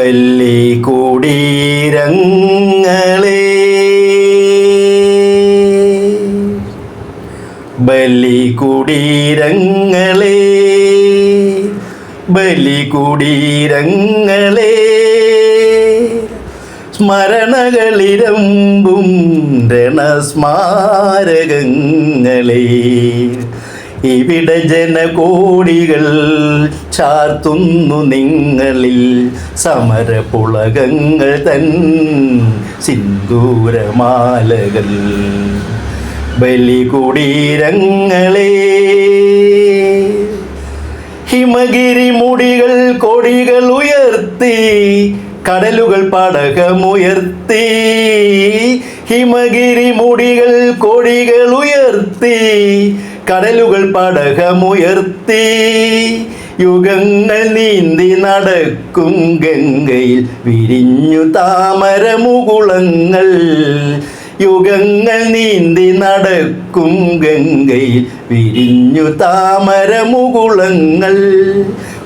ബലികുടീരങ്ങളെ ബലികുടീരങ്ങളെ സ്മരണകളിരമ്പും രണസ്മാരകങ്ങളെ. ഇവിടെ ജനകോടികൾ ചാർത്തുന്നു നിങ്ങളിൽ സമരപുളകങ്ങൾ തൻ സിന്ദൂരമാലകൾ. ബലികുടീരങ്ങളെ ഹിമഗിരി മുടികൾ കൊടികൾ ഉയർത്തി കടലുകൾ പടകമുയർത്തി. ഹിമഗിരി മുടികൾ കൊടികൾ ഉയർത്തി കടലുകൾ പടകമുയർത്തി യുഗങ്ങൾ നീന്തി നടക്കും ഗംഗയിൽ വിരിഞ്ഞു താമര മുകുളങ്ങൾ യുഗങ്ങൾ നീന്തി നടക്കും ഗംഗയിൽ വിരിഞ്ഞു താമരമുകുളങ്ങൾ.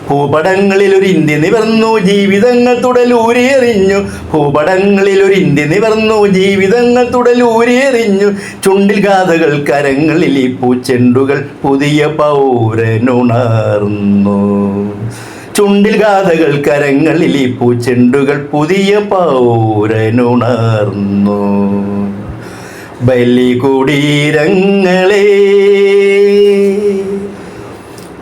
ഭൂപടങ്ങളിൽ ഒരു ഇന്ത്യ നിവർന്നു ജീവിതങ്ങൾ തുടലൂരിയെറിഞ്ഞു ഭൂപടങ്ങളിൽ ഒരു ഇന്ത്യ നിവർന്നു ജീവിതങ്ങൾ തുടലൂരിയെറിഞ്ഞു ചുണ്ടിൽ ഗാഥകൾ കരങ്ങളിൽ ഈ പൂച്ചെണ്ടുകൾ പുതിയ പൗരനുണർന്നു. ചുണ്ടിൽ ഗാഥകൾ കരങ്ങളിൽ ഈ പൂച്ചെണ്ടുകൾ പുതിയ പൗരനുണർന്നു. ബലികുടീരങ്ങളെ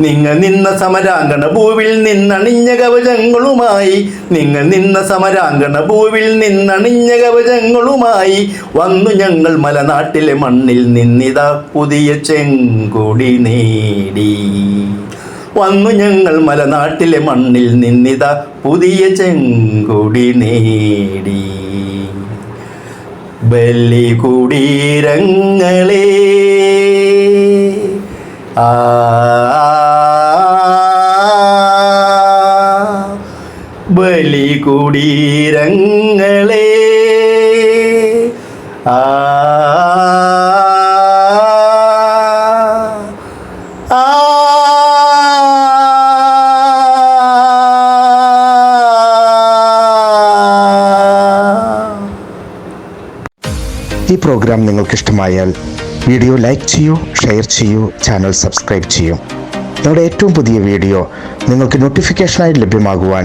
നിങ്ങൾ നിന്ന സമരാങ്കണ ഭൂവിൽ നിന്നണിഞ്ഞ കവചങ്ങളുമായി. നിങ്ങൾ നിന്ന സമരാങ്കണ ഭൂവിൽ നിന്നണിഞ്ഞ കവചങ്ങളുമായി. വന്നു ഞങ്ങൾ മലനാട്ടിലെ മണ്ണിൽ നിന്നിതാ പുതിയ ചെങ്കുടി നേടി. വന്നു ഞങ്ങൾ മലനാട്ടിലെ മണ്ണിൽ നിന്നിതാ പുതിയ ചെങ്കുടി നേടി. ബലി കുടീരങ്ങളേ ആ ബലികുടീരങ്ങളെ ആ ഈ പ്രോഗ്രാം നിങ്ങൾക്ക് ഇഷ്ടമായാൽ വീഡിയോ ലൈക്ക് ചെയ്യൂ ഷെയർ ചെയ്യൂ ചാനൽ സബ്സ്ക്രൈബ് ചെയ്യൂ നിങ്ങളുടെ ഏറ്റവും പുതിയ വീഡിയോ നിങ്ങൾക്ക് നോട്ടിഫിക്കേഷനായി ലഭ്യമാകുവാൻ